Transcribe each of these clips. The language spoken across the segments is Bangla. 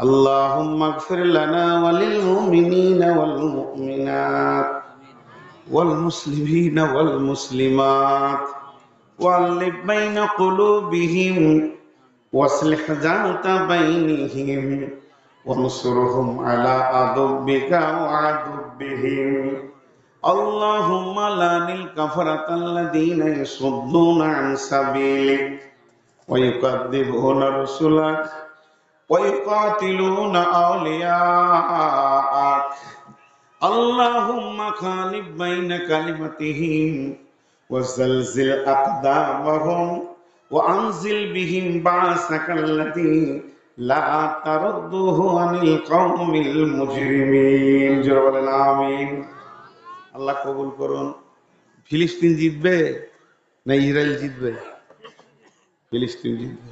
اللهم اغفر لنا وللمؤمنين والمؤمنات والمسلمين والمسلمات واللف بين قلوبهم واصلح ذات بينهم وانصرهم على عدوك وعدوهم اللهم لعن الكفرة الذين يصدون عن سبيلك ويكذبون رسلك ويقاتلون أولياءك اللهم خالف بين كلمتهم وزلزل أقدامهم وأنزل بهم بعثك الذي لا ترده عن القوم المجرمين জোরে বলেন আমিন আল্লাহ কবুল করুন ফিলিস্তিন জিতবে না ইসরায়েল জিতবে ফিলিস্তিন জিতবে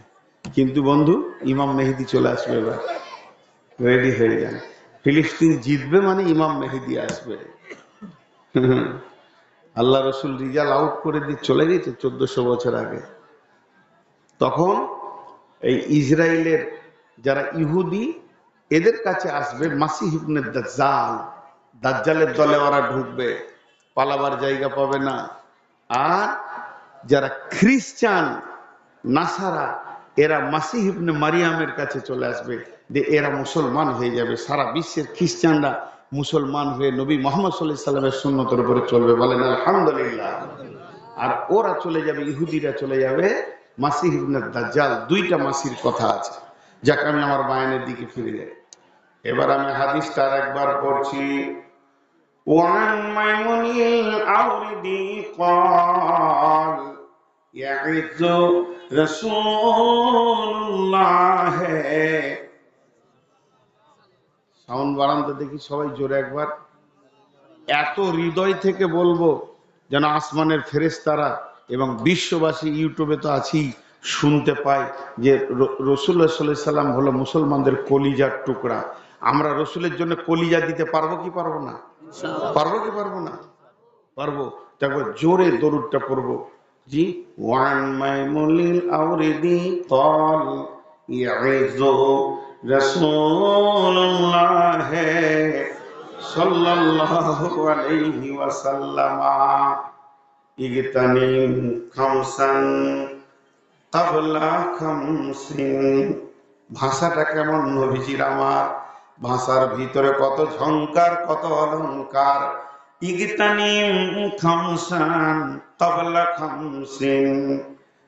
কিন্তু বন্ধু, ইমাম মেহেদি চলে আসবে এবার। রেডি হয়ে যান। ফিলিস্তিন জিতবে মানে ইমাম মেহেদি আসবে। আল্লাহ রসুল রিজাল আউট করে দিয়ে চলে গেছে চোদ্দশো বছর আগে। তখন এই ইসরায়েলের যারা ইহুদি, এদের কাছে আসবে মাসি হিবনের দাজ্জাল। দাজ্জালের দলে ওরা ঢুকবে, পালাবার জায়গা পাবে না। আর যারা খ্রিস্টান, নাসারা এরা মাসিহ ইবনে মারিয়ামের কাছে চলে আসবে যে এরা মুসলমান হয়ে যাবে সারা বিশ্বের খ্রিস্টানরা মুসলমান হয়ে নবী মোহাম্মদ সাল্লাহ সাল্লামের সুন্নতের উপরে চলবে বলেন আলহামদুলিল্লাহ আর ওরা চলে যাবে ইহুদিরা চলে যাবে মাসিহ ইবনে দাজ্জাল দুইটা মাসির কথা আছে যাকে আমি আমার বায়নের দিকে ফিরে যাই এবার আমি হাদিসটা আর একবার পড়ছি وعن ميمون الأوردي قال يعز রসুল্লাহ সাউন্ড দেখি সবাই জোরে একবার। এত হৃদয় থেকে বলব যেন আসমানের ফেরেস্তারা এবং বিশ্ববাসী ইউটিউবে তো আছি শুনতে পাই যে রসুল্লাহ সাল্লাম হলো মুসলমানদের কলিজার টুকরা। আমরা রসুলের জন্য কলিজা দিতে পারব কি পারব না? পারব কি পারব না? পারব। তারপর জোরে দরুদটা পড়ব। জি ওয়ান মাইমুলিল আউরিদি قال يعز رسول الله صلى الله عليه وسلم اغتنم خمسا قبل خمسين ভাষাটা কেমন নবীজির আমার ভাষার ভিতরে কত ঝংকার কত অলংকার ইগতানিম খামসান তবলা খামসিন।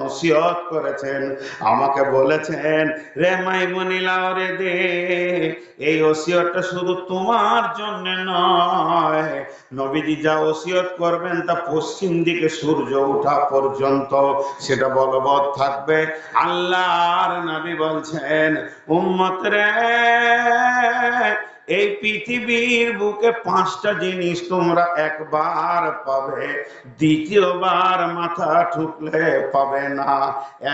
নসিহত করেছেন, আমাকে বলেছেন, রে মাইমুনিল আওয়ারেদি এই ওসিয়তটা শুধু তোমার জন্য নয়। নবীজি যা ওসিয়ত করবেন তা পশ্চিম দিকে সূর্য ওঠা পর্যন্ত, সেটা বলবৎ থাকবে। আল্লাহর নবী বলছেন, উম্মত রে এই পৃথিবীর বুকে পাঁচটা জিনিস তোমরা একবার পাবে, দ্বিতীয়বার মাথা ঠুকলে পাবে না।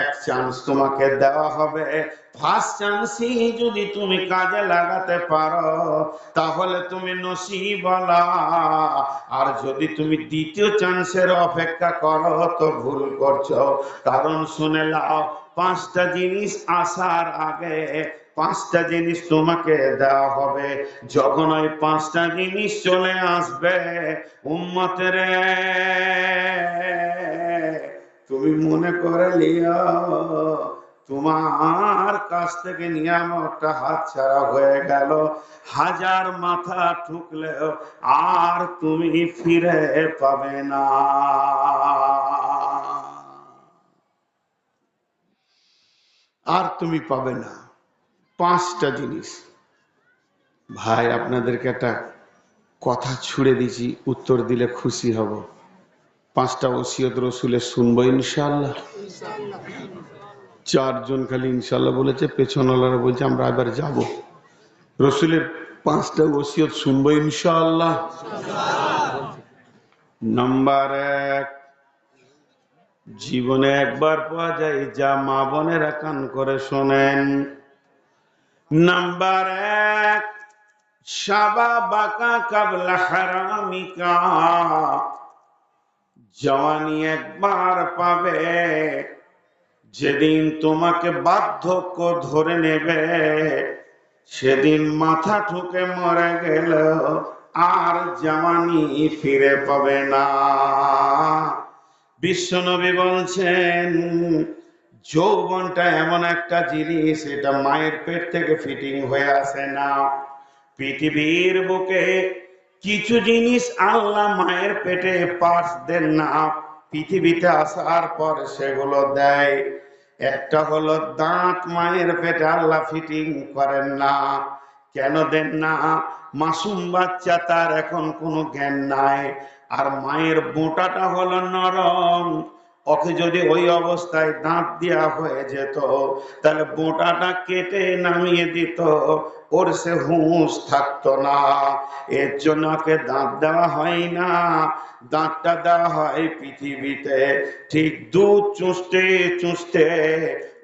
এক চান্স তোমাকে দেওয়া হবে। ফার্স্ট চান্সই যদি তুমি কাজে লাগাতে পারো, তাহলে তুমি আর যদি তুমি দ্বিতীয় চান্সের অপেক্ষা করো, তো ভুল করছ। কারণ শুনে লাও পাঁচটা জিনিস আসার আগে পাঁচটা জিনিস তোমাকে দেওয়া হবে। যখন ওই পাঁচটা জিনিস চলে আসবে, উম্মতের তুমি মনে করে তোমার কাছ থেকে নিয়ামতটা হাত ছাড়া হয়ে গেল। হাজার মাথা ঠুকলেও আর তুমি ফিরে পাবে না। আর তুমি পাবে না। পাঁচটা জিনিস। ভাই, আপনাদেরকে একটা কথা ছুড়ে দিছি, উত্তর দিলে খুশি হব। পাঁচটা ওসিয়ত রসুলের শুনব ইনশাল্লাহ চারজন খালি ইনশাল্লাহ বলেছে, পেছনওয়ালারা বলছে, আমরা এবার যাব। রসুলের পাঁচটা ওসিয়ত শুনব ইনশাআল্লাহ। নাম্বার এক, জীবনে একবার পাওয়া যায়, যা মা বোনেরা কান করে শোনেন। নাম্বার এক, সাবা বাকা কাবলা হারামিকা। জওয়ানি একবার পাবে, যেদিন তোমাকে বার্ধক্য ধরে নেবে, সেদিন মাথা ঠুকে মরে গেল, আর জামানি ফিরে পাবে না। বিশ্বনবী বলছেন যৌবনটা এমন একটা জিনিস, এটা মায়ের পেট থেকে ফিটিং হয়ে আসে না। পৃথিবীর বুকে কিছু জিনিস আল্লাহ মায়ের পেটে পাস দেন না। পৃথিবীতে আসার পর সেগুলো দেয়। একটা হলো দাঁত মায়ের পেটে আল্লাহ ফিটিং করেন না। কেন দেন না? মাসুম বাচ্চা তার এখন কোনো জ্ঞান নাই। আর মায়ের বোঁটাটা হলো নরম। ওকে যদি ওই অবস্থায় দাঁত দেওয়া হয়ে যেত, তাহলে বোঁটাটা কেটে নামিয়ে দিত, ওর সে হুঁশ থাকতো না। এর জন্য ওকে দাঁত দেওয়া হয় না। দাঁতটা দেওয়া হয় পৃথিবীতে, ঠিক দুধ চুষতে চুষতে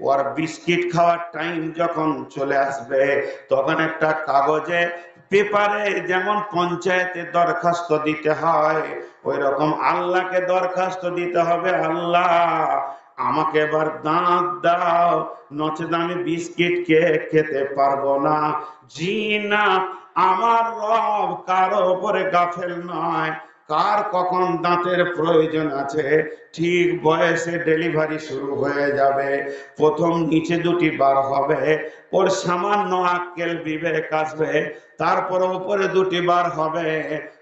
ওর বিস্কিট খাওয়ার টাইম যখন চলে আসবে, তখন একটা কাগজে পেপারে যেমন পঞ্চায়েতে দরখাস্ত দিতে হয় ওই রকম আল্লাহকে দরখাস্ত দিতে হবে। আল্লাহ, আমাকে এবার দাঁত দাও নচেত আমি বিস্কিট কে খেতে পারব না। জি না, আমার রব কারও উপরে গাফেল নয়। কার কখন দাঁতের প্রয়োজন আছে? ঠিক বয়সে ডেলিভারি শুরু হয়ে যাবে। প্রথম নিচে দুটি বার হবে। ওর সামান্য আক্কেল বিবেক আসবে। তারপরে উপরে দুটি বার হবে।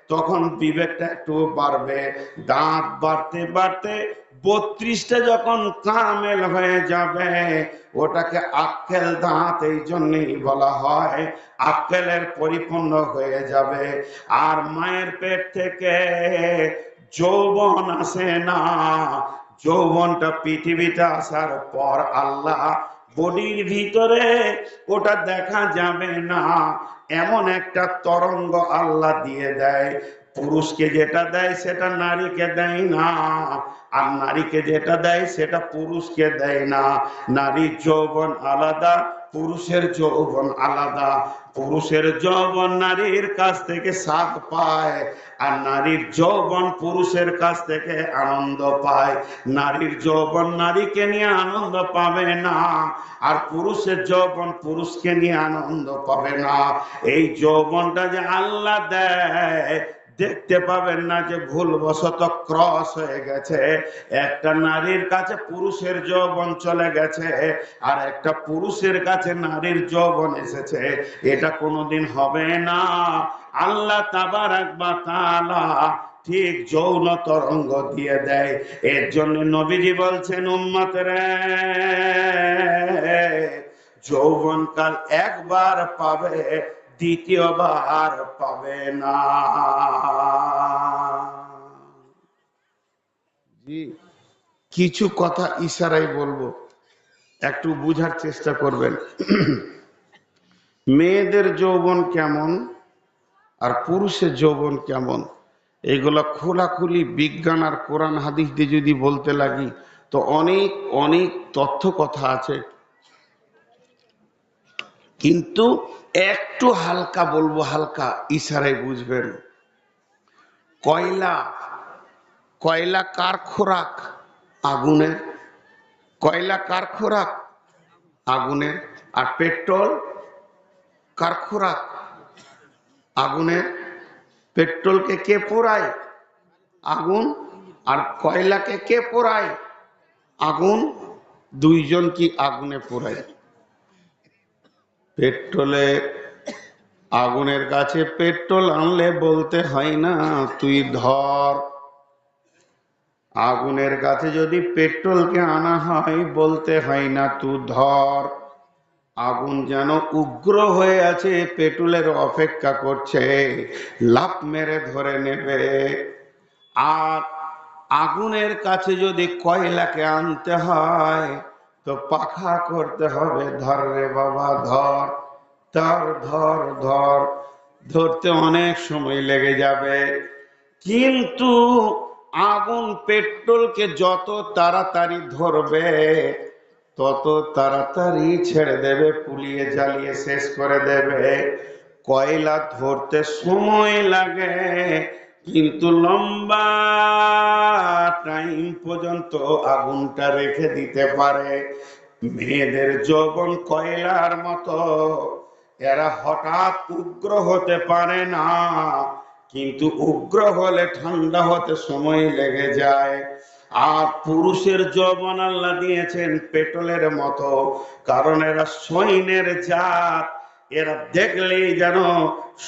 তখন বিবেকটা একটু বাড়বে। দাঁত বাড়তে বাড়তে বত্রিশটা যখন কামেল হয়ে যাবে, ওটাকে আক্কেল দাঁত এই জন্যই বলা হয়। আক্কেলের পরিপূর্ণ হয়ে যাবে। আর মায়ের পেট থেকে যৌবন আসে না। যৌবনটা পৃথিবীতে আসার পর আল্লাহ বডির ভিতরে ওটা দেখা যাবে না। এমন একটা তরঙ্গ আল্লাহ দিয়ে দেয়। পুরুষকে যেটা দেয় সেটা নারীকে দেয় না। আর নারীকে যেটা দেয় সেটা পুরুষকে দেয় না। নারীর যৌবন আলাদা, পুরুষের যৌবন আলাদা। পুরুষের যৌবন নারীর কাছ থেকে সাথ পায়, আর নারীর যৌবন পুরুষের কাছ থেকে আনন্দ পায়। নারীর যৌবন নারীকে নিয়ে আনন্দ পাবে না, আর পুরুষের যৌবন পুরুষকে নিয়ে আনন্দ পাবে না। এই যৌবনটা যে আল্লাহ দেয় দেখতে পাবেন না যে ভুলবশত ক্রস হয়ে গেছে। একটা নারীর কাছে পুরুষের যৌবন চলে গেছে আর একটা পুরুষের কাছে নারীর যৌবন এসেছে। এটা কোনোদিন হবে না। আল্লাহ তাবার একবার তালা ঠিক যৌন তরঙ্গ দিয়ে দেয়। এর জন্য নবীজি বলছেন উম্মত রে যৌবন কাল একবার পাবে দ্বিতীয়বার পাবে না। জি। কিছু কথা ইশারাই বলব একটু বুঝার চেষ্টা করবেন। মেয়েদের যৌবন কেমন আর পুরুষের যৌবন কেমন? এগুলো খোলাখুলি বিজ্ঞান আর কোরআন হাদিস দিয়ে যদি বলতে লাগি তো অনেক অনেক তথ্য কথা আছে। কিন্তু একটু হালকা বলব, হালকা ইশারায় বুঝবেন। কয়লা কয়লা কার খোরাক? আগুনের কয়লা কার খোরাক? আগুনের আর পেট্রোল কার খোরাক? আগুনের পেট্রোলকে কে পোড়ায়? আগুন। আর কয়লাকে কে পোড়ায়? আগুন। দুইজন কি আগুনে পোড়ায়? পেট্রোলে আগুনের কাছে পেট্রোল আনলে বলতে হয় না, তুই ধর। আগুনের কাছে যদি পেট্রোলকে আনা হয়, বলতে হয় না তুই ধর। আগুন যেন উগ্র হয়ে আছে, পেট্রোলের অপেক্ষা করছে লাভ মেরে ধরে নেবে। আর আগুনের কাছে যদি কয়লাকে আনতে হয় তো পাখা করতে হবে, ধর রে বাবা, ধর ধর ধর ধর। ধরতে অনেক সময় লেগে যাবে। কিন্তু আগুন, পেট্রোলকে যত তাড়াতাড়ি ধরবে, তত তাড়াতাড়ি ছেড়ে দেবে পুলিয়ে জ্বালিয়ে শেষ করে দেবে। কয়লা ধরতে সময় লাগে কিন্তু লম্বা টাইম পর্যন্ত আগুনটা রেখে দিতে পারে। মেয়েদের যৌবন কয়লার মতো। এরা হঠাৎ উগ্র হতে পারে না, কিন্তু উগ্র হলে ঠান্ডা হতে সময় লেগে যায়। আর পুরুষের যৌবন আল্লাহ দিয়েছেন পেট্রোলের মতো, কারণ এরা সৈন্যের জাত। এরা দেখলেই যেন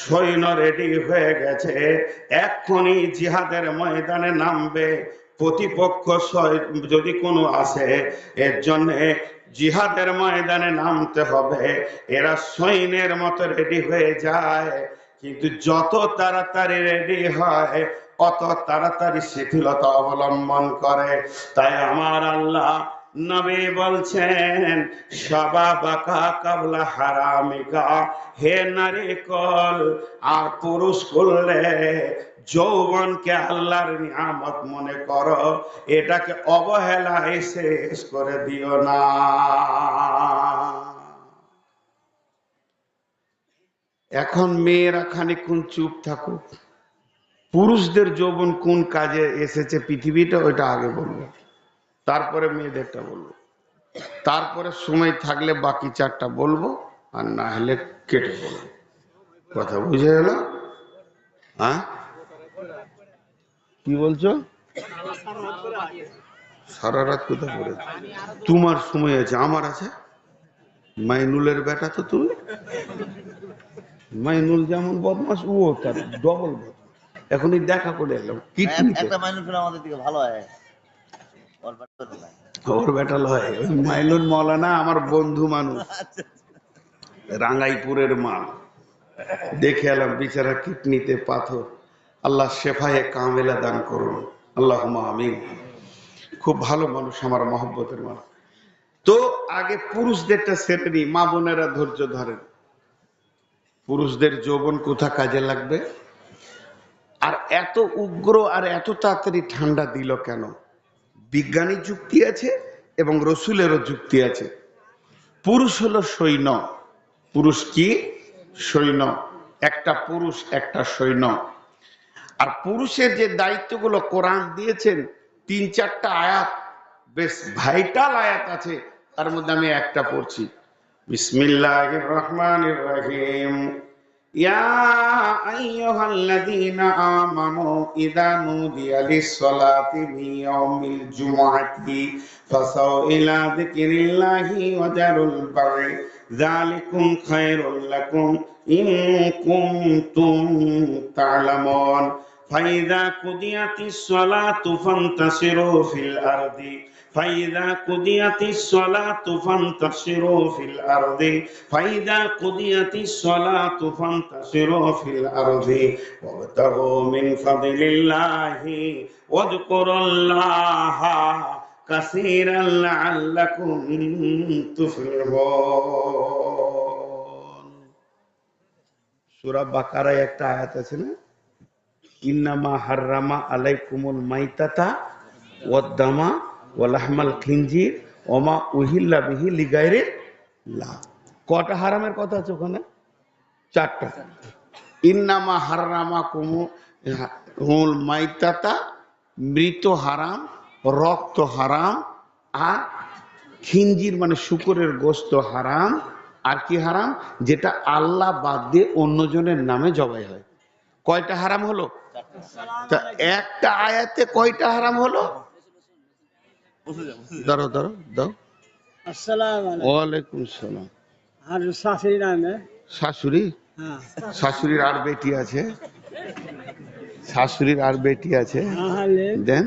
সৈন্য রেডি হয়ে গেছে। এক্ষুনি জিহাদের ময়দানে নামবে, প্রতিপক্ষ যদি কোনো আসে, এর জন্যে জিহাদের ময়দানে নামতে হবে। এরা সৈন্যের মতো রেডি হয়ে যায়, কিন্তু যত তাড়াতাড়ি রেডি হয়, অত তাড়াতাড়ি শিথিলতা অবলম্বন করে। তাই আমার আল্লাহ নবী বলছেন, সবা বাকা কাবলা হারামিকা। হে নারী কল, আর পুরুষ করলে যৌবনকে আল্লাহর নিয়ামত মনে করো, এটাকে অবহেলায় শেষ করে দিও না। এখন মেয়েরা খানিকক্ষণ চুপ থাকুক। পুরুষদের যৌবন কোন কাজে এসেছে পৃথিবীটা ওইটা আগে বলব। তারপরে মেয়েদেরটা বলব। তারপরে সময় থাকলে বাকি চারটা বলব আর না হলে কেটে বলব। কথা বুঝে গেল? হ্যাঁ? কি বলছো? সারা রাত কোথায় পড়েছে তোমার সময় আছে আমার আছে? মাইনুলের বেটা তো তুমি? মাইনুল যেমন বদমাস ও তার ডবল বদমাস এখনই দেখা করে এলাম কিডনিতে। একটা মাইনুল আমাদের দিকে ভালো হয়। ওর লয় ওই মাইনুল মৌলানা আমার বন্ধু মানুষ। রাঙ্গাইপুরের মাল দেখে এলাম বিচারা কিডনিতে পাথর। আল্লাহ শেফায়ে কামেলা দান করুন। আল্লাহ আমিন। খুব ভালো মানুষ আমার মহব্বতের মানুষ তো আগে পুরুষদেরটা সেরে নি মা বোনেরা ধৈর্য ধরেন। পুরুষদের যৌবন কোথা কাজে লাগবে? আর এত উগ্র আর এত তাড়াতাড়ি ঠান্ডা দিল কেন? বিজ্ঞানী যুক্তি আছে এবং রসুলেরও যুক্তি আছে। পুরুষ হলো সৈন্য। পুরুষ কি? সৈন্য। একটা পুরুষ, একটা সৈন্য। আর পুরুষের যে দায়িত্বগুলো কোরআন দিয়েছেন, তিন চারটা আয়াত, বেশ ভাইটাল আয়াত আছে, তার মধ্যে আমি একটা পড়ছি। বিসমিল্লাহির রহমানির রহিম। يا أيها الذين آمنوا إذا نودي للصلاة من يوم الجمعة فسعوا إلى ذكر الله وذروا البيع ذلكم خير لكم إن كنتم تعلمون فإذا قضيت الصلاة فانتصروا في الأرض فإذا قضيت الصلاة فانتشروا في الأرض فإذا قضيت الصلاة فانتشروا في الأرض وابتغوا من فضل الله واذكروا الله كثيرا لعلكم تفلحون সূরা বাকারায় একটা আয়াত আছে না ইন্নামা হাররামা আলাইকুমুল মাইতাতা ওয়াদ্দামা ওয়ালাহমাল ওমা উহিল্লা বিহি লা। কটা হারামের কথা আছে ওখানে? চারটা। ইন্নামা হাররামা কুমু হুল মাইতাতা, মৃত হারাম, রক্ত হারাম, আর খিনজির মানে শুকরের গোস্ত হারাম। আর কি হারাম? যেটা আল্লাহ বাদ দিয়ে অন্যজনের নামে জবাই হয়। কয়টা হারাম হলো? তা একটা আয়াতে কয়টা হারাম হলো? ধরো ধরো দাও আসসালাম ওয়ালাইকুম সালাম। আর শাশুড়ি নামে শাশুড়ি? হ্যাঁ। শাশুড়ির আর বেটি আছে। শাশুড়ির আর বেটি আছে। তাহলে দেন।